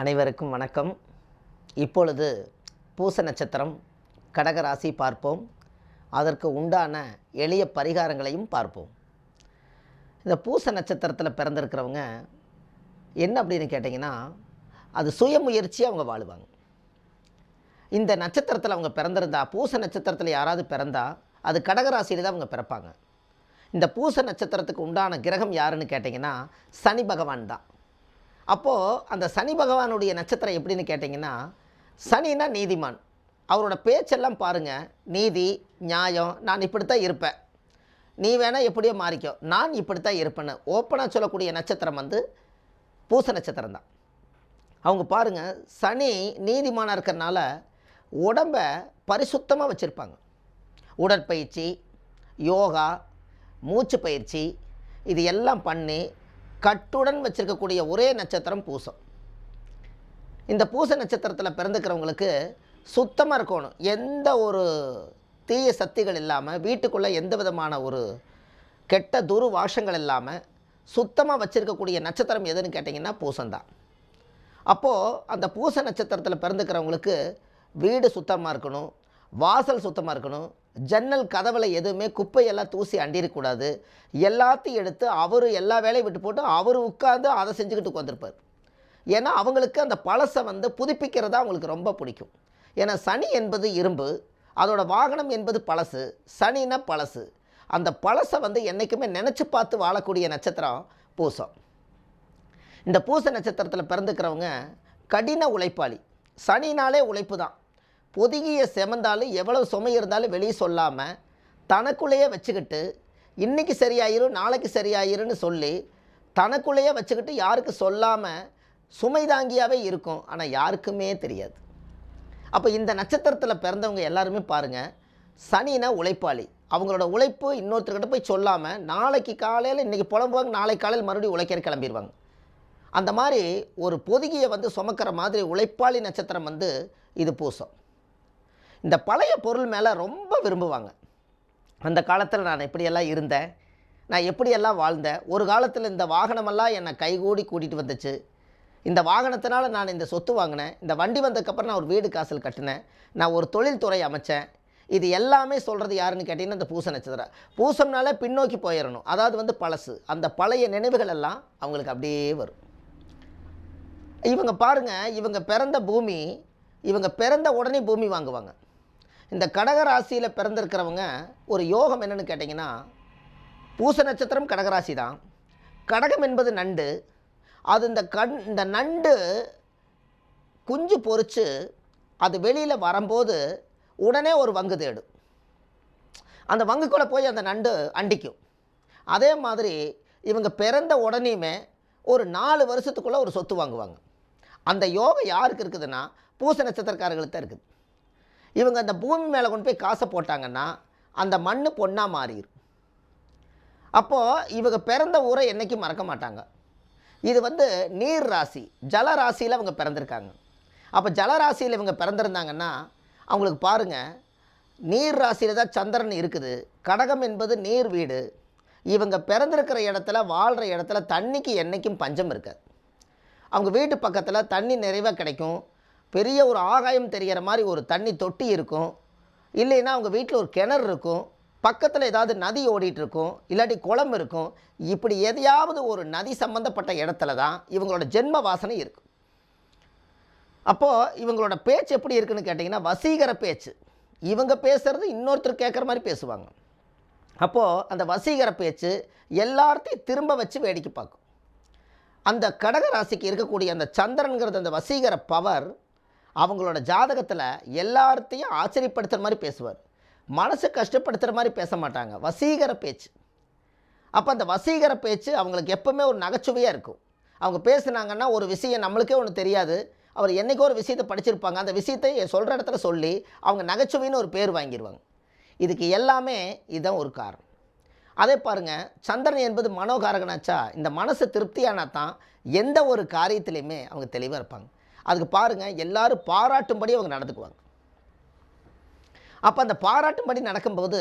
அனைவருக்கும் வணக்கம். இப்பொழுது பூச நட்சத்திரம் கடகராசி பார்ப்போம். அதற்கு உண்டான எளிய பரிகாரங்களையும் பார்ப்போம். இந்த பூச நட்சத்திரத்தில் பிறந்திருக்கிறவங்க என்ன அப்படின்னு கேட்டிங்கன்னா அது சுயமுயற்சி அவங்க வாழுவாங்க. இந்த நட்சத்திரத்தில் அவங்க பிறந்திருந்தா பூச நட்சத்திரத்தில் யாராவது பிறந்தா அது கடகராசியில் தான் அவங்க பிறப்பாங்க. இந்த பூச நட்சத்திரத்துக்கு உண்டான கிரகம் யாருன்னு கேட்டிங்கன்னா சனி பகவான் தான். அப்போது அந்த சனி பகவானுடைய நட்சத்திரம் எப்படின்னு கேட்டிங்கன்னா சனினா நீதிமான். அவரோட பேச்செல்லாம் பாருங்கள் நீதி நியாயம் நான் இப்படித்தான் இருப்பேன். நீ வேணால் எப்படியோ மாறிக்கோ. நான் இப்படித்தான் இருப்பேன்னு ஓப்பனாக சொல்லக்கூடிய நட்சத்திரம் வந்து பூச நட்சத்திரம் தான். அவங்க பாருங்கள் சனி நீதிமானாக இருக்கிறனால உடம்பை பரிசுத்தமாக வச்சுருப்பாங்க. உடற்பயிற்சி யோகா மூச்சு பயிற்சி இது எல்லாம் பண்ணி கட்டுடன் வச்சிருக்கக்கூடிய ஒரே நட்சத்திரம் பூசம். இந்த பூச நட்சத்திரத்தில் பிறந்துக்கிறவங்களுக்கு சுத்தமாக இருக்கணும். எந்த ஒரு தீய சக்திகள் இல்லாமல் வீட்டுக்குள்ளே எந்த விதமான ஒரு கெட்ட துரு வாஷங்கள் இல்லாமல் சுத்தமாக வச்சுருக்கக்கூடிய நட்சத்திரம் எதுன்னு கேட்டிங்கன்னா பூசம்தான். அப்போது அந்த பூச நட்சத்திரத்தில் பிறந்துக்கிறவங்களுக்கு வீடு சுத்தமாக இருக்கணும் வாசல் சுத்தமாக இருக்கணும் ஜன்னல் கதவில் எதுவுமே குப்பையெல்லாம் தூசி அண்டிடக்கூடாது எல்லாத்தையும் எடுத்து அவர் எல்லா வேலையும் விட்டு போட்டு அவர் உட்காந்து அதை செஞ்சுக்கிட்டு உட்காந்துருப்பார் ஏன்னா அவங்களுக்கு அந்த பழசை வந்து புதுப்பிக்கிறதா அவங்களுக்கு ரொம்ப பிடிக்கும். ஏன்னா சனி என்பது இரும்பு அதோட வாகனம் என்பது பழசு சனினா பழசு. அந்த பழசை வந்து என்றைக்குமே நினச்சி பார்த்து வாழக்கூடிய நட்சத்திரம் பூசம். இந்த பூச நட்சத்திரத்தில் பிறந்துக்கிறவங்க கடின உழைப்பாளி. சனினாலே உழைப்பு தான். பொதுகிய செமந்தாலும் எவ்வளவு சுமை இருந்தாலும் வெளியே சொல்லாமல் தனக்குள்ளேயே வச்சுக்கிட்டு இன்றைக்கி சரியாயிரும் நாளைக்கு சரியாயிருன்னு சொல்லி தனக்குள்ளேயே வச்சுக்கிட்டு யாருக்கு சொல்லாமல் சுமை தாங்கியாகவே இருக்கும். ஆனால் யாருக்குமே தெரியாது. அப்போ இந்த நட்சத்திரத்தில் பிறந்தவங்க எல்லாருமே பாருங்கள் சனினா உழைப்பாளி. அவங்களோட உழைப்பு இன்னொருத்தர்கிட்ட போய் சொல்லாமல் நாளைக்கு காலையில் இன்றைக்கி புலம்புவாங்க நாளைக்கு காலையில் மறுபடியும் உழைக்கிற கிளம்பிடுவாங்க அந்த மாதிரி ஒரு பொதுகியை வந்து சுமக்கிற மாதிரி உழைப்பாளி நட்சத்திரம் வந்து இது பூசம். இந்த பழைய பொருள் மேலே ரொம்ப விரும்புவாங்க. அந்த காலத்தில் நான் எப்படியெல்லாம் இருந்தேன் நான் எப்படியெல்லாம் வாழ்ந்தேன் ஒரு காலத்தில் இந்த வாகனமெல்லாம் என்னை கைகூடி கூட்டிகிட்டு வந்துச்சு. இந்த வாகனத்தினால் நான் இந்த சொத்து வாங்கினேன். இந்த வண்டி வந்ததுக்கப்புறம் நான் ஒரு வீடு காசல் கட்டினேன். நான் ஒரு தொழில்துறை அமைச்சேன். இது எல்லாமே சொல்கிறது யாருன்னு கேட்டிங்கன்னா இந்த பூச நட்சத்திரம் பூசம்னாலே பின்னோக்கி போயிடணும் அதாவது வந்து பழசு. அந்த பழைய நினைவுகள் எல்லாம் அவங்களுக்கு அப்படியே வரும். இவங்க பாருங்க இவங்க பிறந்த பூமி இவங்க பிறந்த உடனே பூமி வாங்குவாங்க. இந்த கடகராசியில் பிறந்திருக்கிறவங்க ஒரு யோகம் என்னன்னு கேட்டிங்கன்னா பூச நட்சத்திரம் கடகராசி தான் கடகம் என்பது நண்டு. அது இந்த கண் இந்த நண்டு குஞ்சு பொறிச்சு அது வெளியில் வரும்போது உடனே ஒரு வங்கு தேடும் அந்த வங்குக்குள்ளே போய் அந்த நண்டு அண்டிக்கும். அதே மாதிரி இவங்க பிறந்த உடனேயுமே ஒரு நாலு வருஷத்துக்குள்ளே ஒரு சொத்து வாங்குவாங்க. அந்த யோகம் யாருக்கு இருக்குதுன்னா பூச நட்சத்திரக்காரர்களுக்கு தான் இருக்குது. இவங்க அந்த பூமி மேலே கொண்டு போய் காசை போட்டாங்கன்னா அந்த மண் பொண்ணாக மாறிடும் அப்போது இவங்க பிறந்த ஊரை என்றைக்கும் மறக்க மாட்டாங்க. இது வந்து நீர் ராசி ஜல ராசியில் அவங்க பிறந்திருக்காங்க. அப்போ ஜல ராசியில் இவங்க பிறந்திருந்தாங்கன்னா அவங்களுக்கு பாருங்கள் நீர் ராசியில் தான் சந்திரன் இருக்குது. கடகம் என்பது நீர் வீடு. இவங்க பிறந்திருக்கிற இடத்துல வாழ்கிற இடத்துல தண்ணிக்கு என்றைக்கும் பஞ்சம் இருக்காது. அவங்க வீட்டு பக்கத்தில் தண்ணி நிறைவாக கிடைக்கும். பெரிய ஒரு ஆகாயம் தெரிகிற மாதிரி ஒரு தண்ணி தொட்டி இருக்கும். இல்லைன்னா அவங்க வீட்டில் ஒரு கிணறு இருக்கும். பக்கத்தில் ஏதாவது நதி ஓடிட்டுருக்கும் இல்லாட்டி குளம் இருக்கும். இப்படி எதையாவது ஒரு நதி சம்பந்தப்பட்ட இடத்துல தான் இவங்களோட ஜென்ம வாசனை இருக்கும் அப்போது இவங்களோட பேச்சு எப்படி இருக்குன்னு கேட்டிங்கன்னா வசீகர பேச்சு. இவங்க பேசுகிறது இன்னொருத்தர் கேட்குற மாதிரி பேசுவாங்க. அப்போது அந்த வசீகர பேச்சு எல்லார்த்தையும் திரும்ப வச்சு வேடிக்கை பார்க்கும். அந்த கடக ராசிக்கு இருக்கக்கூடிய அந்த சந்திரன்கிறது அந்த வசீகர பவர் அவங்களோட ஜாதகத்தில் எல்லார்த்தையும் ஆச்சரியப்படுத்துகிற மாதிரி பேசுவார். மனசு கஷ்டப்படுத்துகிற மாதிரி பேச மாட்டாங்க. வசீகர பேச்சு. அப்போ அந்த வசீகர பேச்சு அவங்களுக்கு எப்போவுமே ஒரு நகைச்சுவையாக இருக்கும். அவங்க பேசுனாங்கன்னா ஒரு விஷயம் நம்மளுக்கே ஒன்று தெரியாது. அவர் என்றைக்கோ ஒரு விஷயத்தை படிச்சிருப்பாங்க. அந்த விஷயத்தை சொல்கிற இடத்துல சொல்லி அவங்க நகைச்சுவைன்னு ஒரு பேர் வாங்கிடுவாங்க இதுக்கு எல்லாமே இதுதான் ஒரு காரணம். அதே பாருங்கள் சந்திரன் என்பது மனோகாரகனாச்சா இந்த மனசு திருப்தியானா தான் எந்த ஒரு காரியத்திலையுமே அவங்க தெளிவாக இருப்பாங்க. அதுக்கு பாருங்கள் எல்லாரும் பாராட்டும்படி அவங்க நடந்துக்குவாங்க. அப்போ அந்த பாராட்டும்படி நடக்கும்போது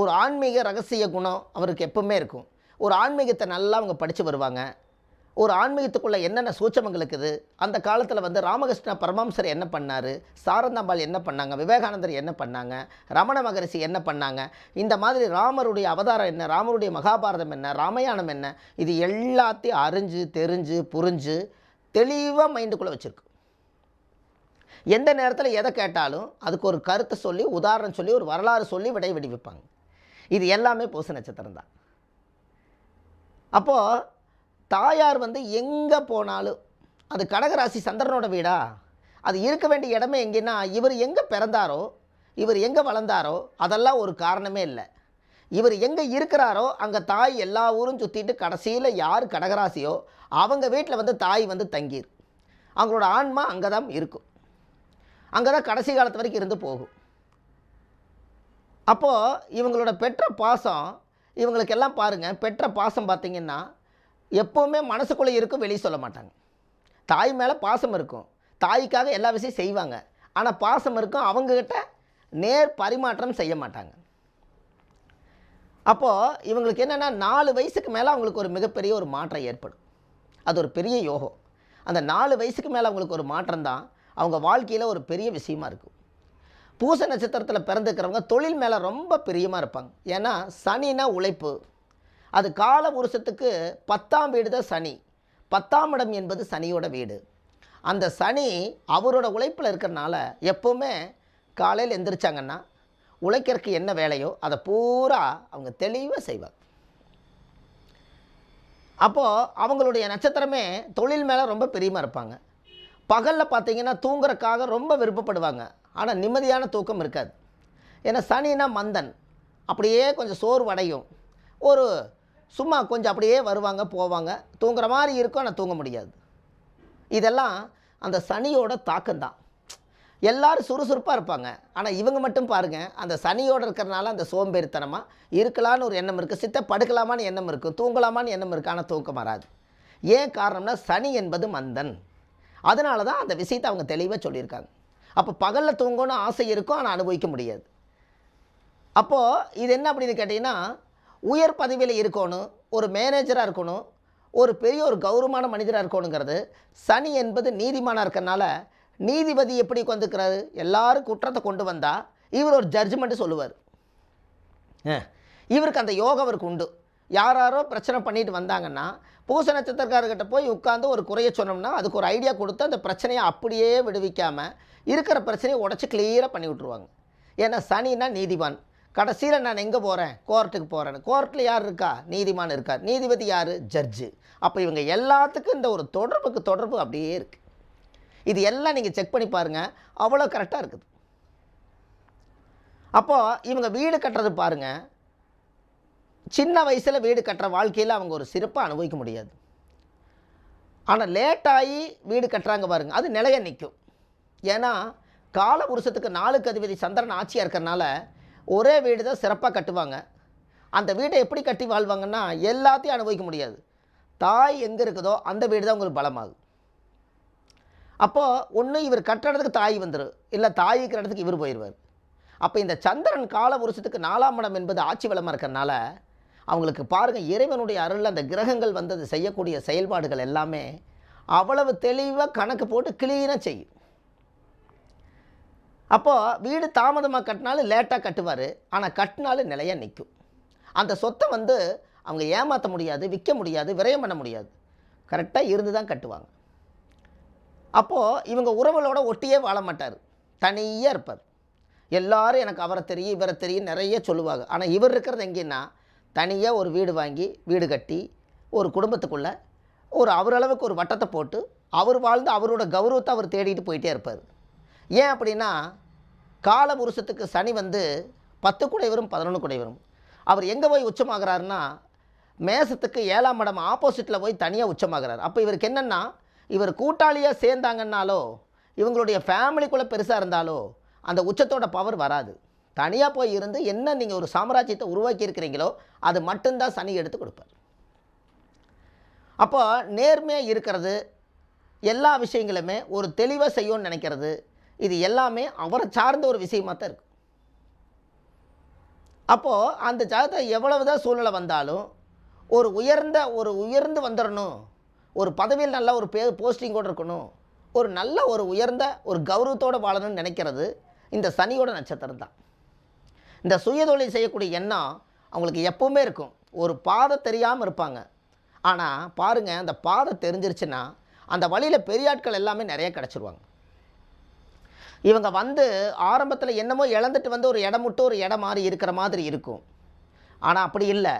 ஒரு ஆன்மீக ரகசிய குணம் அவருக்கு எப்பவுமே இருக்கும். ஒரு ஆன்மீகத்தை நல்லா அவங்க படித்து வருவாங்க. ஒரு ஆன்மீகத்துக்குள்ளே என்னென்ன சூச்சமங்கள் இருக்குது? அந்த காலத்தில் வந்து ராமகிருஷ்ண பரமஹம்சர் என்ன பண்ணார்? சாரந்தாம்பாள் என்ன பண்ணாங்க? விவேகானந்தர் என்ன பண்ணாங்க? ரமண மகரிஷி என்ன பண்ணாங்க? இந்த மாதிரி ராமருடைய அவதாரம் என்ன? ராமருடைய மகாபாரதம் என்ன? ராமாயணம் என்ன? இது எல்லாத்தையும் அறிஞ்சு தெரிஞ்சு புரிஞ்சு தெளிவாக மைண்டுக்குள்ளே வச்சுருக்கு. எந்த நேரத்தில் எதை கேட்டாலும் அதுக்கு ஒரு கருத்தை சொல்லி உதாரணம் சொல்லி ஒரு வரலாறு சொல்லி விடை விடுவிப்பாங்க. இது எல்லாமே பூச நட்சத்திரம் தான். அப்போது தாயார் வந்து எங்கே போனாலும் அது கடகராசி சந்திரனோட வீடா? அது இருக்க வேண்டிய இடமே எங்கேன்னா இவர் எங்கே பிறந்தாரோ இவர் எங்கே வளர்ந்தாரோ அதெல்லாம் ஒரு காரணமே இல்லை. இவர் எங்கே இருக்கிறாரோ அங்கே தாய் எல்லா ஊரும் சுற்றிட்டு கடைசியில் யார் கடகராசியோ அவங்க வீட்டில் வந்து தாய் வந்து தங்கிரு. அவங்களோட ஆன்மா அங்கே தான் இருக்கும். அங்கே தான் கடைசி காலத்து வரைக்கும் இருந்து போகும். அப்போது இவங்களோட பெற்ற பாசம் இவங்களுக்கெல்லாம் பாருங்கள் பெற்ற பாசம் பார்த்திங்கன்னா எப்போவுமே மனசுக்குள்ளே இருக்கும் வெளியே சொல்ல மாட்டாங்க. தாய் மேலே பாசம் இருக்கும். தாய்க்காக எல்லா விஷயம் செய்வாங்க. ஆனால் பாசம் இருக்கும் அவங்கக்கிட்ட நேர் பரிமாற்றம் செய்ய மாட்டாங்க. அப்போது இவங்களுக்கு என்னென்னா நாலு வயசுக்கு மேலே அவங்களுக்கு ஒரு மிகப்பெரிய ஒரு மாற்றம் ஏற்படும். அது ஒரு பெரிய யோகம். அந்த நாலு வயசுக்கு மேலே அவங்களுக்கு ஒரு மாற்றம் தான் அவங்க வாழ்க்கையில் ஒரு பெரிய விஷயமா இருக்கும் பூச நட்சத்திரத்தில் பிறந்துக்கிறவங்க தொழில் மேலே ரொம்ப பிரியமாக இருப்பாங்க. ஏன்னா சனினா உழைப்பு. அது கால புருஷத்துக்கு பத்தாம் வீடு தான் சனி. பத்தாம் இடம் என்பது சனியோட வீடு. அந்த சனி அவரோட உழைப்பில் இருக்கிறனால எப்போவுமே காலையில் எந்திரிச்சாங்கன்னா உழைக்கிறதுக்கு என்ன வேலையோ அதை பூரா அவங்க தெளிவாக செய்வாங்க. அப்போது அவங்களுடைய நட்சத்திரமே தொழில் மேலே ரொம்ப பிரியமாக இருப்பாங்க. பகலில் பார்த்தீங்கன்னா தூங்குறதுக்காக ரொம்ப விருப்பப்படுவாங்க. ஆனால் நிம்மதியான தூக்கம் இருக்காது. ஏன்னா சனினா மந்தன். அப்படியே கொஞ்சம் சோர்வடையும். ஒரு சும்மா கொஞ்சம் அப்படியே வருவாங்க போவாங்க. தூங்குற மாதிரி இருக்கும் ஆனால் தூங்க முடியாது. இதெல்லாம் அந்த சனியோட தாக்கம்தான். எல்லோரும் சுறுசுறுப்பாக இருப்பாங்க. ஆனால் இவங்க மட்டும் பாருங்கள் அந்த சனியோடு இருக்கிறனால அந்த சோம்பேறித்தனமாக இருக்கலான்னு ஒரு எண்ணம் இருக்குது சித்த படுக்கலாமான்னு எண்ணம் இருக்கும் தூங்கலாமான்னு எண்ணம் இருக்குது ஆனால் தூக்கம் வராது. ஏன் காரணம்னா சனி என்பது மந்தன். அதனால தான் அந்த விஷயத்தை அவங்க தெளிவாக சொல்லியிருக்காங்க. அப்போ பகலில் தூங்கணும்னு ஆசை இருக்கும் ஆனால் அனுபவிக்க முடியாது. அப்போது இது என்ன அப்படின்னு கேட்டிங்கன்னா உயர் பதவியில் இருக்கணும் ஒரு மேனேஜராக இருக்கணும் ஒரு பெரிய ஒரு கௌரவமான மனிதராக இருக்கணுங்கிறது சனி என்பது நீதிமானாக இருக்கிறனால நீதிபதி எப்படி வந்துக்கிறாரு எல்லாரும் குற்றத்தை கொண்டு வந்தால் இவர் ஒரு ஜட்ஜ்மெண்ட்டு சொல்லுவார். இவருக்கு அந்த யோகம் அவருக்கு உண்டு. யாராரோ பிரச்சனை பண்ணிட்டு வந்தாங்கன்னா பூச நட்சத்திரக்காரர்கிட்ட போய் உட்காந்து ஒரு குறைய சொன்னோம்னா அதுக்கு ஒரு ஐடியா கொடுத்து அந்த பிரச்சனையை அப்படியே விடுவிக்காமல் இருக்கிற பிரச்சனையை உடச்சி கிளியராக பண்ணி விட்ருவாங்க ஏன்னா சனின்னா நீதிமான். கடைசியில் நான் எங்கே போகிறேன் கோர்ட்டுக்கு போகிறேன் கோர்ட்டில் யார் இருக்கா? நீதிமான் இருக்கார். நீதிபதி யார்? ஜட்ஜு அப்போ இவங்க எல்லாத்துக்கும் இந்த ஒரு தொடர்புக்கு தொடர்பு அப்படியே இருக்குது இது எல்லாம் நீங்கள் செக் பண்ணி பாருங்கள் அவ்வளோ கரெக்டாக இருக்குது. அப்போது இவங்க வீடு கட்டுறது பாருங்கள் சின்ன வயசில் வீடு கட்டுற வாழ்க்கையில் அவங்க ஒரு சிறப்பாக அனுபவிக்க முடியாது. ஆனால் லேட்டாகி வீடு கட்டுறாங்க பாருங்கள் அது நிலைய நிற்கும் ஏன்னா கால புருஷத்துக்கு நாளுக்கு அதிபதி சந்திரன் ஆட்சியாக இருக்கிறனால ஒரே வீடு தான் சிறப்பாக கட்டுவாங்க. அந்த வீட்டை எப்படி கட்டி வாழ்வாங்கன்னா எல்லாத்தையும் அனுபவிக்க முடியாது. தாய் எங்கே இருக்குதோ அந்த வீடு தான் உங்களுக்கு பலமாகும். அப்போது ஒன்று இவர் கட்டுறதுக்கு தாய் வந்துடும் இல்லை தாய் இருக்கிற இடத்துக்கு இவர் போயிடுவார் அப்போ இந்த சந்திரன் கால புருஷத்துக்கு நாலாம் இடம் என்பது ஆட்சி வளமாக இருக்கிறனால அவங்களுக்கு பாருங்கள் இறைவனுடைய அருளில் அந்த கிரகங்கள் வந்தது செய்யக்கூடிய செயல்பாடுகள் எல்லாமே அவ்வளவு தெளிவாக கணக்கு போட்டு கிளீனாக செய்யும். அப்போது வீடு தாமதமாக கட்டினாலும் லேட்டாக கட்டுவார். ஆனால் கட்டினாலும் நிலையாக நிற்கும் அந்த சொத்தை வந்து அவங்க ஏமாற்ற முடியாது விற்க முடியாது விரயம் பண்ண முடியாது. கரெக்டாக இருந்து தான் கட்டுவாங்க. அப்போது இவங்க உறவுகளோட ஒட்டியே வாழ மாட்டார். தனியாக இருப்பார். எல்லாரும் எனக்கு அவரை தெரியும் இவரை தெரியும் நிறைய சொல்லுவாங்க. ஆனால் இவர் இருக்கிறது எங்கேன்னா தனியாக ஒரு வீடு வாங்கி வீடு கட்டி ஒரு குடும்பத்துக்குள்ளே ஒரு அவரளவுக்கு ஒரு வட்டத்தை போட்டு அவர் வாழ்ந்து அவரோட கௌரவத்தை அவர் தேடிட்டு போயிட்டே இருப்பார். ஏன் அப்படின்னா கால புருஷத்துக்கு சனி வந்து பத்து குடைவரும் பதினொன்று குடைவரும். அவர் எங்கே போய் உச்சமாகிறாருன்னா மேசத்துக்கு ஏழாம் இடம் ஆப்போசிட்டில் போய் தனியாக உச்சமாகிறார். அப்போ இவருக்கு என்னென்னா இவர் கூட்டாளியாக சேர்ந்தாங்கன்னாலோ இவங்களுடைய ஃபேமிலிக்குள்ளே பெருசாக இருந்தாலோ அந்த உச்சத்தோட பவர் வராது. தனியாக போய் இருந்து என்ன நீங்கள் ஒரு சாம்ராஜ்யத்தை உருவாக்கி இருக்கிறீங்களோ அது மட்டும்தான் சனி எடுத்து கொடுப்பார். அப்போ நேர்மையாக இருக்கிறது எல்லா விஷயங்களுமே ஒரு தெளிவாக செய்யும்னு நினைக்கிறது இது எல்லாமே அவரை சார்ந்த ஒரு விஷயமாக தான் இருக்கும் அப்போது அந்த ஜாதகத்தை எவ்வளவு தான் சூழ்நிலை வந்தாலும் ஒரு உயர்ந்த ஒரு உயர்ந்து வந்துடணும் ஒரு பதவியில் நல்ல ஒரு பே போஸ்டிங்கோடு இருக்கணும் ஒரு நல்ல ஒரு உயர்ந்த ஒரு கௌரவத்தோடு வாழணும்னு நினைக்கிறது இந்த சனியோட நட்சத்திரம் தான் இந்த சுயதொழில் செய்யக்கூடிய எண்ணம் அவங்களுக்கு எப்போவுமே இருக்கும். ஒரு பாதை தெரியாமல் இருப்பாங்க. ஆனால் பாருங்கள் அந்த பாதை தெரிஞ்சிருச்சுன்னா அந்த வழியில் பெரியாட்கள் எல்லாமே நிறைய கிடச்சிருவாங்க. இவங்க வந்து ஆரம்பத்தில் என்னமோ இழந்துட்டு வந்து ஒரு இடம் விட்டு ஒரு இடம் மாறி இருக்கிற மாதிரி இருக்கும். ஆனால் அப்படி இல்லை.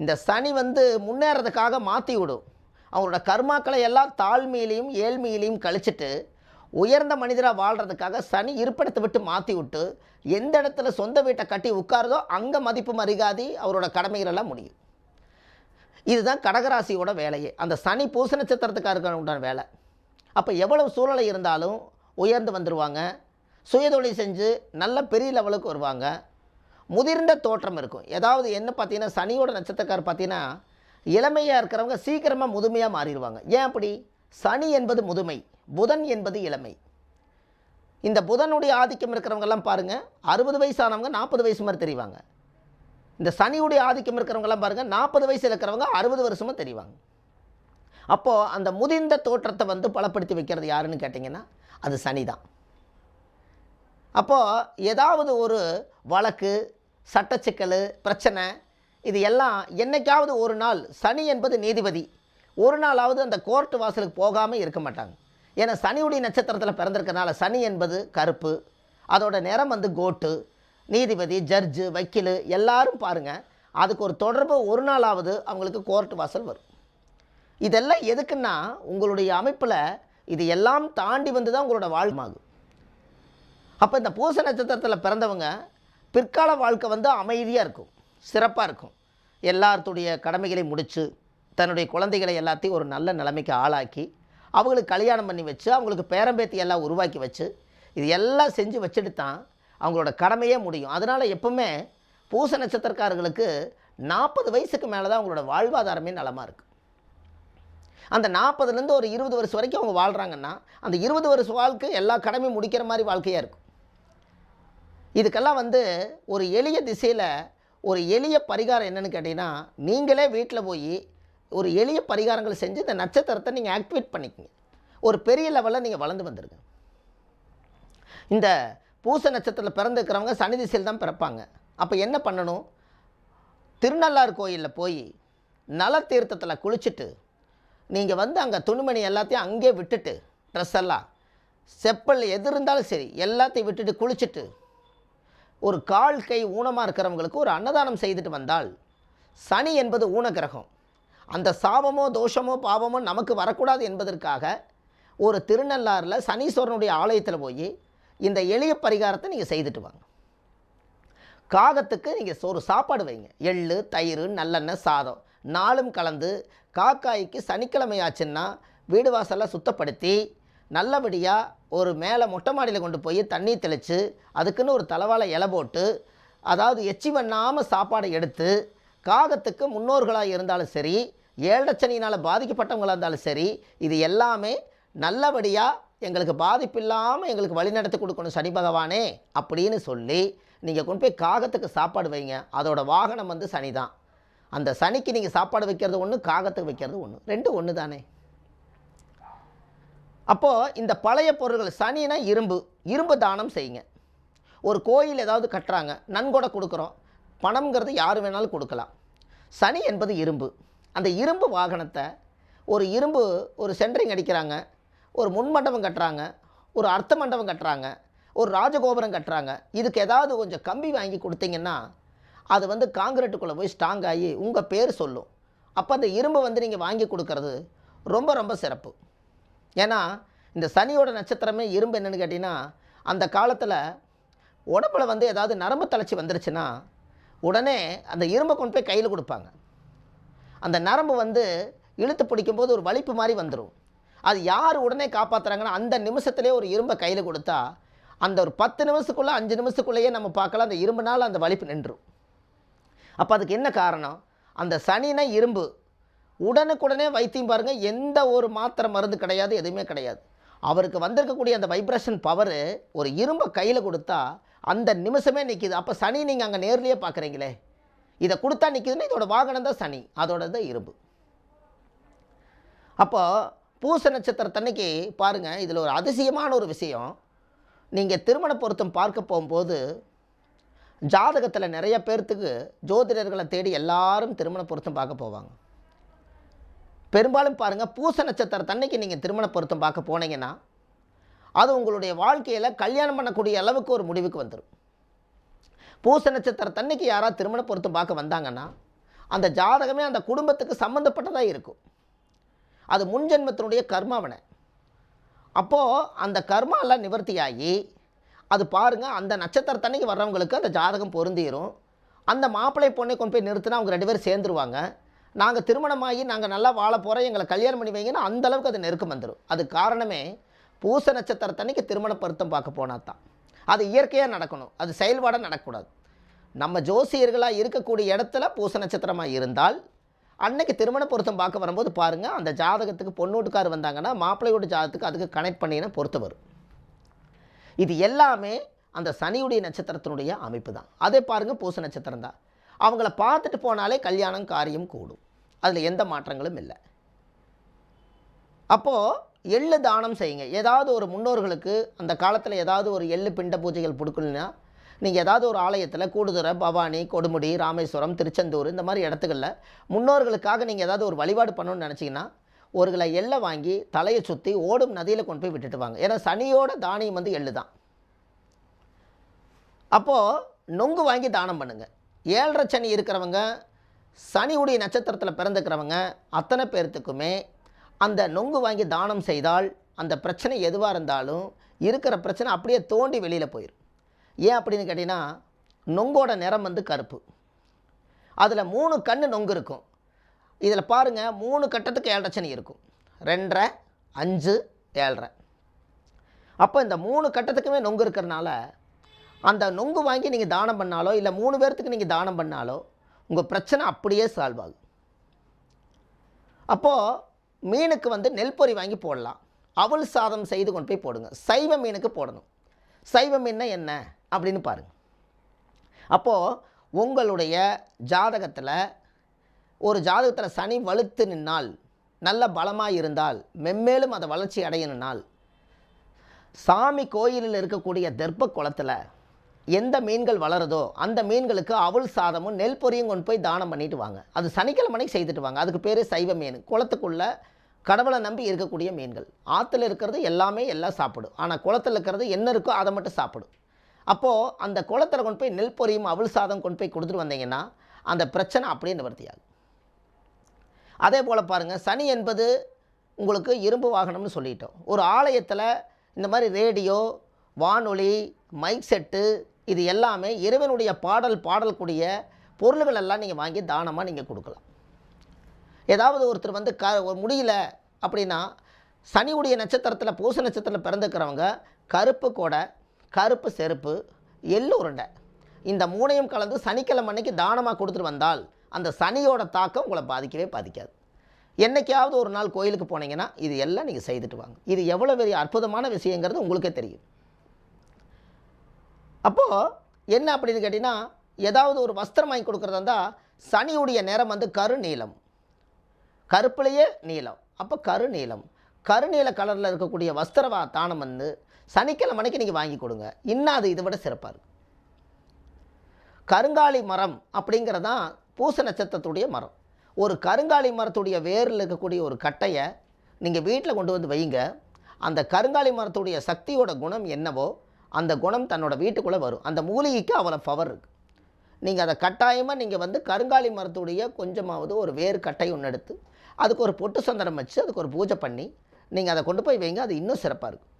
இந்த சனி வந்து முன்னேறதுக்காக மாற்றி விடும். அவங்களோட கர்மாக்களை எல்லாம் தாழ்மையிலையும் ஏழ்மையிலையும் கழிச்சிட்டு உயர்ந்த மனிதராக வாழ்கிறதுக்காக சனி இருப்பிடத்தை விட்டு மாற்றி விட்டு எந்த இடத்துல சொந்த வீட்டை கட்டி உட்காருதோ அங்கே மதிப்பு மரியாதை அவரோட கடமைகளெல்லாம் முடியும். இதுதான் கடகராசியோட வேலையே. அந்த சனி பூச நட்சத்திரத்துக்காரருக்கு உண்டான வேலை. அப்போ எவ்வளவு சூழலை இருந்தாலும் உயர்ந்து வந்துடுவாங்க சுயதொழில் செஞ்சு நல்ல பெரிய லெவலுக்கு வருவாங்க. முதிர்ந்த தோற்றம் இருக்கும். ஏதாவது என்ன பார்த்தீங்கன்னா சனியோட நட்சத்திரக்கார் பார்த்தீங்கன்னா இளமையாக இருக்கிறவங்க சீக்கிரமாக முதுமையாக மாறிடுவாங்க. ஏன் அப்படி? சனி என்பது முதுமை. புதன் என்பது இளமை. இந்த புதனுடைய ஆதிக்கம் இருக்கிறவங்கெல்லாம் பாருங்கள் அறுபது வயசானவங்க நாற்பது வயசு மாதிரி தெரிவாங்க. இந்த சனியுடைய ஆதிக்கம் இருக்கிறவங்கெல்லாம் பாருங்கள் நாற்பது வயசு இருக்கிறவங்க அறுபது வருஷமாக தெரிவாங்க. அப்போது அந்த முதிர்ந்த தோற்றத்தை வந்து பலப்படுத்தி வைக்கிறது யாருன்னு கேட்டிங்கன்னா அது சனி தான் அப்போது ஏதாவது ஒரு வழக்கு சட்டச்சிக்கல் பிரச்சனை இது எல்லாம் என்னைக்காவது ஒரு நாள் சனி என்பது நீதிபதி. ஒரு நாளாவது அந்த கோர்ட்டு வாசலுக்கு போகாமல் இருக்க மாட்டாங்க. ஏன்னா சனியுடைய நட்சத்திரத்தில் பிறந்திருக்கனால சனி என்பது கருப்பு அதோட நிறம் வந்து கோட்டு நீதிபதி ஜட்ஜு வக்கீல் எல்லாரும் பாருங்கள் அதுக்கு ஒரு தொடர்பு ஒரு நாளாவது அவங்களுக்கு கோர்ட்டு வாசல் வரும். இதெல்லாம் எதுக்குன்னா உங்களுடைய அமைப்பில் இது எல்லாம் தாண்டி வந்து தான் உங்களோட வாழ்மாகும். அப்போ இந்த பூச நட்சத்திரத்தில் பிறந்தவங்க பிற்கால வாழ்க்கை வந்து அமைதியாக இருக்கும் சிறப்பாக இருக்கும். எல்லாத்துடைய கடமைகளை முடித்து தன்னுடைய குழந்தைகளை எல்லாத்தையும் ஒரு நல்ல நிலைமைக்கு ஆளாக்கி அவங்களுக்கு கல்யாணம் பண்ணி வச்சு அவங்களுக்கு பேரம்பேத்தி எல்லாம் உருவாக்கி வச்சு இது எல்லாம் செஞ்சு வச்சுட்டு தான் அவங்களோட கடமையே முடியும். அதனால் எப்பவுமே பூச நட்சத்திரக்காரர்களுக்கு நாற்பது வயசுக்கு மேலே தான் அவங்களோட வாழ்வாதாரமே நலமாக இருக்குது அந்த நாற்பதுலேருந்து ஒரு இருபது வருஷம் வரைக்கும் அவங்க வாழ்கிறாங்கன்னா அந்த இருபது வருஷ வாழ்க்கை எல்லா கடமையும் முடிக்கிற மாதிரி வாழ்க்கையாக இருக்கும். இதுக்கெல்லாம் வந்து ஒரு எளிய திசையில் ஒரு எளிய பரிகாரம் என்னன்னு கேட்டிங்கன்னா நீங்களே வீட்டில் போய் ஒரு எளிய பரிகாரங்கள் செஞ்சு இந்த நட்சத்திரத்தை நீங்கள் ஆக்டிவேட் பண்ணிக்கங்க. ஒரு பெரிய லெவலில் நீங்கள் வளர்ந்து வந்துடுங்க இந்த பூச நட்சத்திரத்தில் பிறந்துக்கிறவங்க சனி திசையில் தான் பிறப்பாங்க. அப்போ என்ன பண்ணணும்? திருநள்ளார் கோயிலில் போய் நல தீர்த்தத்தில் குளிச்சுட்டு நீங்கள் வந்து அங்கே துணிமணி எல்லாத்தையும் அங்கேயே விட்டுட்டு ட்ரெஸ் எல்லாம் செப்பல் எது இருந்தாலும் சரி எல்லாத்தையும் விட்டுட்டு குளிச்சுட்டு ஒரு கால் கை ஊனமாக இருக்கிறவங்களுக்கு ஒரு அன்னதானம் செய்துட்டு வந்தால் சனி என்பது ஊன கிரகம் அந்த சாபமோ தோஷமோ பாவமோ நமக்கு வரக்கூடாது என்பதற்காக ஒரு திருநள்ளாறில் சனீஸ்வரனுடைய ஆலயத்தில் போய் இந்த எளிய பரிகாரத்தை நீங்கள் செய்துட்டு வாங்க. காகத்துக்கு நீங்கள் ஒரு சாப்பாடு வைங்க. எள்ளு தயிர் நல்லெண்ணெய் சாதம் நாளும் கலந்து காக்காய்க்கு சனிக்கிழமை ஆச்சுன்னா வீடு வாசல்லாம் சுத்தப்படுத்தி நல்லபடியாக ஒரு மேலே மொட்டை மாடியில் கொண்டு போய் தண்ணி தெளித்து அதுக்குன்னு ஒரு தலவாழை இலை போட்டு அதாவது எச்சி பண்ணாமல் சாப்பாடை எடுத்து காகத்துக்கு முன்னோர்களாக இருந்தாலும் சரி ஏழச்சனியினால் பாதிக்கப்பட்டவங்களாக இருந்தாலும் சரி இது எல்லாமே நல்லபடியாக எங்களுக்கு பாதிப்பு இல்லாமல் எங்களுக்கு வழிநடத்தி கொடுக்கணும் சனி பகவானே அப்படின்னு சொல்லி நீங்கள் கொண்டு போய் காகத்துக்கு சாப்பாடு வைங்க. அதோட வாகனம் வந்து சனி தான் அந்த சனிக்கு நீங்கள் சாப்பாடு வைக்கிறது ஒன்று காகத்துக்கு வைக்கிறது ஒன்று ரெண்டும் ஒன்று தானே அப்போது இந்த பழைய பொருட்கள் சனினா இரும்பு. இரும்பு தானம் செய்யுங்க. ஒரு கோயில் ஏதாவது கட்டுறாங்க நன்கொடை கொடுக்குறோம். பணம்ங்கிறது யார் வேணாலும் கொடுக்கலாம். சனி என்பது இரும்பு. அந்த இரும்பு வாகனத்தை ஒரு இரும்பு ஒரு சென்ட்ரிங் அடிக்கிறாங்க ஒரு முன்மண்டபம் கட்டுறாங்க ஒரு அர்த்த மண்டபம் கட்டுறாங்க ஒரு ராஜகோபுரம் கட்டுறாங்க. இதுக்கு ஏதாவது கொஞ்சம் கம்பி வாங்கி கொடுத்தீங்கன்னா அது வந்து காங்கிரீட்டுக்குள்ளே போய் ஸ்ட்ராங் ஆகி உங்கள் பேர் சொல்லும். அப்போ அந்த இரும்பை வந்து நீங்கள் வாங்கி கொடுக்கறது ரொம்ப ரொம்ப சிறப்பு. ஏன்னா இந்த சனியோட நட்சத்திரமே இரும்பு என்னென்னு கேட்டிங்கன்னா அந்த காலத்தில் உடம்புல வந்து ஏதாவது நரம்பு தளர்ச்சி வந்துருச்சுன்னா உடனே அந்த இரும்பை கொண்டு போய் கையில் கொடுப்பாங்க. அந்த நரம்பு வந்து இழுத்து பிடிக்கும்போது ஒரு வலிப்பு மாதிரி வந்துடும் அது யார் உடனே காப்பாற்றுறாங்கன்னா அந்த நிமிஷத்துலேயே ஒரு இரும்பை கையில் கொடுத்தா அந்த ஒரு பத்து நிமிஷத்துக்குள்ளே அஞ்சு நிமிஷத்துக்குள்ளேயே நம்ம பார்க்கலாம் அந்த இரும்புனால் அந்த வலிப்பு நின்றும். அப்போ அதுக்கு என்ன காரணம்? அந்த சனினா இரும்பு உடனுக்குடனே வைத்தியம் பாருங்கள் எந்த ஒரு மாத்திரை மருந்து கிடையாது எதுவுமே கிடையாது. அவருக்கு வந்திருக்கக்கூடிய அந்த வைப்ரேஷன் பவரு ஒரு இரும்பை கையில் கொடுத்தா அந்த நிமிஷமே நிற்கிது அப்போ சனி நீங்கள் அங்கே நேர்லேயே பார்க்குறீங்களே இதை கொடுத்தா நிற்கிதுன்னா இதோட வாகனம் தான் சனி அதோட தான் இரும்பு. அப்போது பூச நட்சத்திரத்தன்னைக்கு பாருங்கள் இதில் ஒரு அதிசயமான ஒரு விஷயம். நீங்கள் திருமண பொருத்தம் பார்க்க போகும்போது ஜாதகத்தில் நிறைய பேர்த்துக்கு ஜோதிடர்களை தேடி எல்லாரும் திருமண பொருத்தம் பார்க்க போவாங்க. பெரும்பாலும் பாருங்கள் பூச நட்சத்திரத்தன்னைக்கு நீங்கள் திருமண பொருத்தம் பார்க்க போனீங்கன்னா அது உங்களுடைய வாழ்க்கையில் கல்யாணம் பண்ணக்கூடிய அளவுக்கு ஒரு முடிவுக்கு வந்துடும் பூச நட்சத்திரத்தன்னைக்கு யாராவது திருமண பொருத்தம் பார்க்க வந்தாங்கன்னா அந்த ஜாதகமே அந்த குடும்பத்துக்கு சம்மந்தப்பட்டதாக இருக்கும். அது முன்ஜென்மத்தினுடைய கர்மாவனை அப்போது அந்த கர்மாலாம் நிவர்த்தியாகி அது பாருங்கள் அந்த நட்சத்திரத்தன்னைக்கு வர்றவங்களுக்கு அந்த ஜாதகம் பொருந்திடும் அந்த மாப்பிள்ளை பொண்ணை கொண்டு போய் நிறுத்தினா அவங்க ரெண்டு பேரும் சேர்ந்துருவாங்க. நாங்கள் திருமணமாகி நாங்கள் நல்லா வாழ போகிறோம் எங்களை கல்யாணம் பண்ணி வைங்கன்னா அந்தளவுக்கு அது நெருக்கம் வந்துடும் அது காரணமே பூச நட்சத்திரத்தன்னைக்கு திருமண பொருத்தம் பார்க்க போனால் தான் அது இயற்கையாக நடக்கணும். அது செயல்பாடாக நடக்கக்கூடாது நம்ம ஜோசியர்களாக இருக்கக்கூடிய இடத்துல பூச நட்சத்திரமாக இருந்தால் அன்னைக்கு திருமண பொருத்தம் பார்க்க வரும்போது பாருங்கள் அந்த ஜாதகத்துக்கு பொண்ணூட்டுக்கார் வந்தாங்கன்னா மாப்பிள்ளையோட ஜாதகத்துக்கு அதுக்கு கனெக்ட் பண்ணினா பொறுத்து வரும். இது எல்லாமே அந்த சனியுடைய நட்சத்திரத்தினுடைய அமைப்பு தான் அதே பாருங்கள் பூச நட்சத்திரம் தான் அவங்கள பார்த்துட்டு போனாலே கல்யாணம் காரியம் கூடும். அதில் எந்த மாற்றங்களும் இல்லை. அப்போது எள்ளு தானம் செய்யுங்க. ஏதாவது ஒரு முன்னோர்களுக்கு அந்த காலத்தில் ஏதாவது ஒரு எள்ளு பிண்ட பூஜைகள் கொடுக்கணும்னா நீங்கள் ஏதாவது ஒரு ஆலயத்தில் கூடுதுறை பவானி கொடுமுடி ராமேஸ்வரம் திருச்செந்தூர் இந்த மாதிரி இடத்துகளில் முன்னோர்களுக்காக நீங்கள் ஏதாவது ஒரு வழிபாடு பண்ணணும்னு நினச்சிங்கன்னா ஒரு கிலோ எள்ளை வாங்கி தலையை சுற்றி ஓடும் நதியில் கொண்டு போய் விட்டுட்டு வாங்க. ஏன்னா சனியோட தானியம் வந்து எள்ளு தான். அப்போது நொங்கு வாங்கி தானம் பண்ணுங்கள் ஏழரை சனி இருக்கிறவங்க சனியுடைய நட்சத்திரத்தில் பிறந்துக்கிறவங்க அத்தனை பேர்த்துக்குமே அந்த நொங்கு வாங்கி தானம் செய்தால் அந்த பிரச்சனை எதுவாக இருந்தாலும் இருக்கிற பிரச்சனை அப்படியே தோண்டி வெளியில் போயிடும் ஏன் அப்படின்னு கேட்டிங்கன்னா நொங்கோட நிறம் வந்து கருப்பு. அதில் மூணு கண் நொங்கு இருக்கும். இதில் பாருங்கள் மூணு கட்டத்துக்கு ஏழரை இருக்கும். ரெண்டரை அஞ்சு ஏழரை. அப்போ இந்த மூணு கட்டத்துக்குமே நொங்கு இருக்கிறனால அந்த நொங்கு வாங்கி நீங்கள் தானம் பண்ணாலோ இல்லை மூணு பேர்த்துக்கு நீங்கள் தானம் பண்ணாலோ உங்கள் பிரச்சனை அப்படியே சால்வ் ஆகும். அப்போது மீனுக்கு வந்து நெல் பொறி வாங்கி போடலாம். அவள் சாதம் செய்து கொண்டு போய் போடுங்க. சைவ மீனுக்கு போடணும். சைவ மீன்னா என்ன? அப்படின்னு பாருங்கள் அப்போது உங்களுடைய ஜாதகத்தில் ஒரு ஜாதகத்தில் சனி வலுத்து நின்னால் நல்ல பலமாக இருந்தால் மென்மேலும் அதை வளர்ச்சி அடையணுனால் சாமி கோயிலில் இருக்கக்கூடிய தெர்ப்ப குளத்தில் எந்த மீன்கள் வளருதோ அந்த மீன்களுக்கு அவள் சாதமும் நெல் பொரியும் கொண்டு போய் தானம் பண்ணிட்டு வாங்க. அது சனிக்கிழமை செய்துட்டு வாங்க. அதுக்கு பேர் சைவ மீன். குளத்துக்குள்ளே கடவுளை நம்பி இருக்கக்கூடிய மீன்கள். ஆற்றுல இருக்கிறது எல்லாமே எல்லாம் சாப்பிடும். ஆனால் குளத்தில் இருக்கிறது என்ன இருக்கோ அதை மட்டும் சாப்பிடும். அப்போது அந்த குளத்தில் கொண்டு போய் நெல் பொரியும் அவள் சாதம் கொண்டு போய் கொடுத்துட்டு வந்தீங்கன்னா அந்த பிரச்சனை அப்படியே நிவர்த்தியாகும். அதே போல் பாருங்கள் சனி என்பது உங்களுக்கு இரும்பு வாகனம்னு சொல்லிட்டோம். ஒரு ஆலயத்தில் இந்த மாதிரி ரேடியோ வானொலி மைக் செட்டு இது எல்லாமே இறைவனுடைய பாடல் பாடல்கூடிய பொருள்கள் எல்லாம் நீங்கள் வாங்கி தானமாக நீங்கள் கொடுக்கலாம். ஏதாவது ஒருத்தர் வந்து க ஒரு முடியல அப்படின்னா சனியுடைய நட்சத்திரத்தில் பூச நட்சத்திரத்தில் பிறந்துக்கிறவங்க கருப்பு கொடை கருப்பு செருப்பு எள்ளு உருண்டை இந்த மூணையும் கலந்து சனிக்கிழமை அன்னைக்கு தானமாக கொடுத்துட்டு வந்தால் அந்த சனியோட தாக்கம் உங்களை பாதிக்கவே பாதிக்காது. என்னைக்காவது ஒரு நாள் கோயிலுக்கு போனீங்கன்னா இது எல்லாம் நீங்கள் செய்துட்டு வாங்க. இது எவ்வளோ பெரிய அற்புதமான விஷயங்கிறது உங்களுக்கே தெரியும். அப்போது என்ன அப்படின்னு கேட்டிங்கன்னா ஏதாவது ஒரு வஸ்திரம் வாங்கி கொடுக்குறதா இருந்தால் சனியுடைய நிறம் வந்து கருநீலம். கருப்புலேயே நீலம். அப்போ கருநீலம் கருநீல கலரில் இருக்கக்கூடிய வஸ்திரவா தானம் வந்து சனிக்கிழமை நீங்கள் வாங்கி கொடுங்க. இன்னும் அது இதை விட சிறப்பாக இருக்கும் கருங்காலி மரம் அப்படிங்கிறது தான் பூச நட்சத்திரத்துடைய மரம். ஒரு கருங்காலி மரத்துடைய வேரில் இருக்கக்கூடிய ஒரு கட்டையை நீங்கள் வீட்டில் கொண்டு வந்து வைங்க. அந்த கருங்காலி மரத்துடைய சக்தியோட குணம் என்னவோ அந்த குணம் தன்னோட வீட்டுக்குள்ளே வரும். அந்த மூலிகைக்கு அவ்வளோ பவர் இருக்குது நீங்கள் அதை கட்டாயமாக நீங்கள் வந்து கருங்காலி மரத்துடைய கொஞ்சமாவது ஒரு வேர் கட்டை ஒன்று எடுத்து அதுக்கு ஒரு பொட்டு சந்தனம் வச்சு அதுக்கு ஒரு பூஜை பண்ணி நீங்கள் அதை கொண்டு போய் வைங்க அது இன்னும் சிறப்பாக இருக்கும்.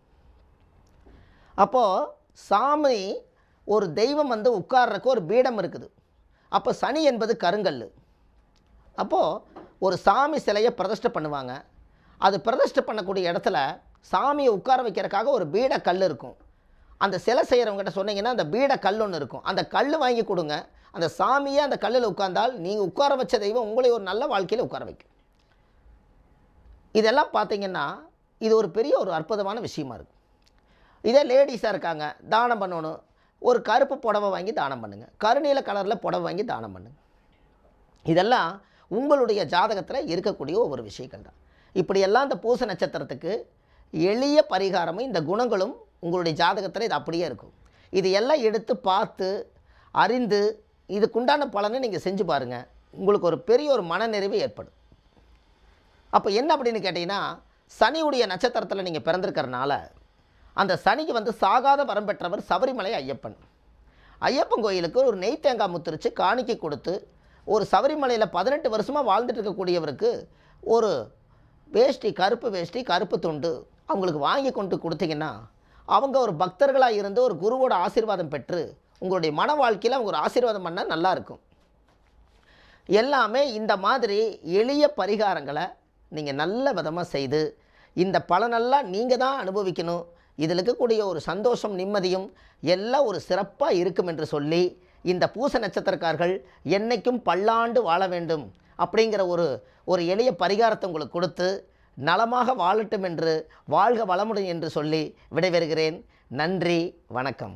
அப்போது சாமி ஒரு தெய்வம் வந்து உட்கார்றக்கு ஒரு பீடம் இருக்குது. அப்போ சனி என்பது கருங்கல் அப்போது ஒரு சாமி சிலையை பிரதிஷ்டை பண்ணுவாங்க. அது பிரதிஷ்டை பண்ணக்கூடிய இடத்துல சாமியை உட்கார வைக்கிறதுக்காக ஒரு பீட கல் இருக்கும். அந்த சிலை செய்கிறவங்ககிட்ட சொன்னீங்கன்னா அந்த பீட கல் ஒன்று இருக்கும். அந்த கல் வாங்கி கொடுங்க. அந்த சாமியே அந்த கல்லில் உட்கார்ந்தால் நீங்கள் உட்கார வச்ச தெய்வம் உங்களை ஒரு நல்ல வாழ்க்கையில் உட்கார வைக்கும். இதெல்லாம் பார்த்தீங்கன்னா இது ஒரு பெரிய ஒரு அற்புதமான விஷயமா இருக்கும். இதே லேடிஸாக இருக்காங்க தானம் பண்ணணும். ஒரு கருப்பு புடவை வாங்கி தானம் பண்ணுங்கள் கருநீல கலரில் புடவை வாங்கி தானம் பண்ணுங்கள் இதெல்லாம் உங்களுடைய ஜாதகத்தில் இருக்கக்கூடிய ஒவ்வொரு விஷயங்கள் தான். இப்படியெல்லாம் இந்த பூச நட்சத்திரத்துக்கு எளிய பரிகாரமும் இந்த குணங்களும் உங்களுடைய ஜாதகத்தில் இது அப்படியே இருக்கும். இது எல்லாம் எடுத்து பார்த்து அறிந்து இதுக்குண்டான பலனை நீங்கள் செஞ்சு பாருங்கள் உங்களுக்கு ஒரு பெரிய ஒரு மனநிறைவு ஏற்படும். அப்போ என்ன அப்படின்னு கேட்டிங்கன்னா சனியுடைய நட்சத்திரத்தில் நீங்கள் பிறந்திருக்கிறனால அந்த சனிக்கு வந்து சாகாத வரம் பெற்றவர் சபரிமலை ஐயப்பன். ஐயப்பன் கோயிலுக்கு ஒரு நெய் தேங்காய் முத்திரிச்சு காணிக்கை கொடுத்து ஒரு சபரிமலையில் பதினெட்டு வருஷமாக வாழ்ந்துட்டு இருக்கக்கூடியவருக்கு ஒரு வேஷ்டி கருப்பு வேஷ்டி கருப்பு துண்டு அவங்களுக்கு வாங்கி கொண்டு கொடுத்தீங்கன்னா அவங்க ஒரு பக்தர்களாக இருந்து ஒரு குருவோட ஆசீர்வாதம் பெற்று உங்களுடைய மன வாழ்க்கையில் அவங்க ஒரு ஆசீர்வாதம் பண்ணால் நல்லாயிருக்கும் எல்லாமே இந்த மாதிரி எளிய பரிகாரங்களை நீங்கள் நல்ல விதமாக செய்து இந்த பலனெல்லாம் நீங்கள் தான் அனுபவிக்கணும். இதில் இருக்கக்கூடிய ஒரு சந்தோஷம் நிம்மதியும் எல்லாம் ஒரு சிறப்பாக இருக்கும் என்று சொல்லி இந்த பூச நட்சத்திரக்காரர்கள் என்றைக்கும் பல்லாண்டு வாழ வேண்டும் அப்படிங்கிற ஒரு ஒரு எளிய பரிகாரத்தை உங்களுக்கு கொடுத்து நலமாக வாழட்டும் என்று வாழ்க வளமுடன் என்று சொல்லி விடைபெறுகிறேன். நன்றி வணக்கம்.